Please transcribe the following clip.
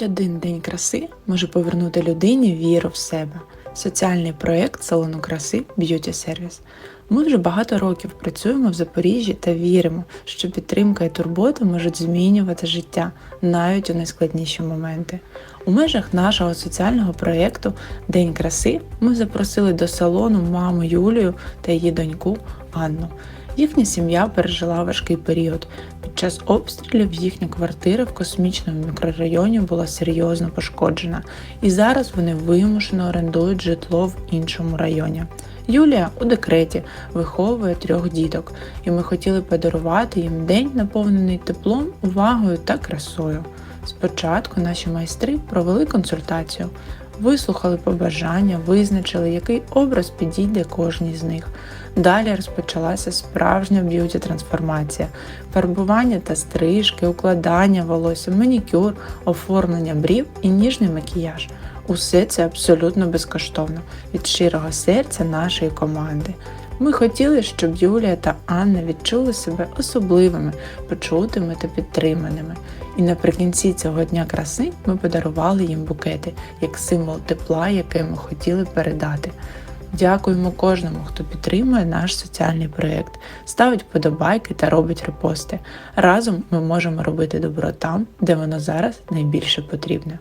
Навіть один день краси може повернути людині віру в себе. Соціальний проєкт салону краси Б'юті Сервіс. Ми вже багато років працюємо в Запоріжжі та віримо, що підтримка і турбота можуть змінювати життя навіть у найскладніші моменти. У межах нашого соціального проєкту День краси ми запросили до салону маму Юлію та її доньку Анну. Їхня сім'я пережила важкий період. Під час обстрілів їхня квартира в космічному мікрорайоні була серйозно пошкоджена, і зараз вони вимушено орендують житло в іншому районі. Юлія у декреті виховує трьох діток, і ми хотіли подарувати їм день, наповнений теплом, увагою та красою. Спочатку наші майстри провели консультацію, вислухали побажання, визначили, який образ підійде кожній з них. Далі розпочалася справжня б'юті трансформація, фарбування та стрижки, укладання волосся, манікюр, оформлення брів і ніжний макіяж. Усе це абсолютно безкоштовно від щирого серця нашої команди. Ми хотіли, щоб Юлія та Анна відчули себе особливими, почутими та підтриманими. І наприкінці цього дня краси ми подарували їм букети як символ тепла, який ми хотіли передати. Дякуємо кожному, хто підтримує наш соціальний проєкт, ставить вподобайки та робить репости. Разом ми можемо робити добро там, де воно зараз найбільше потрібне.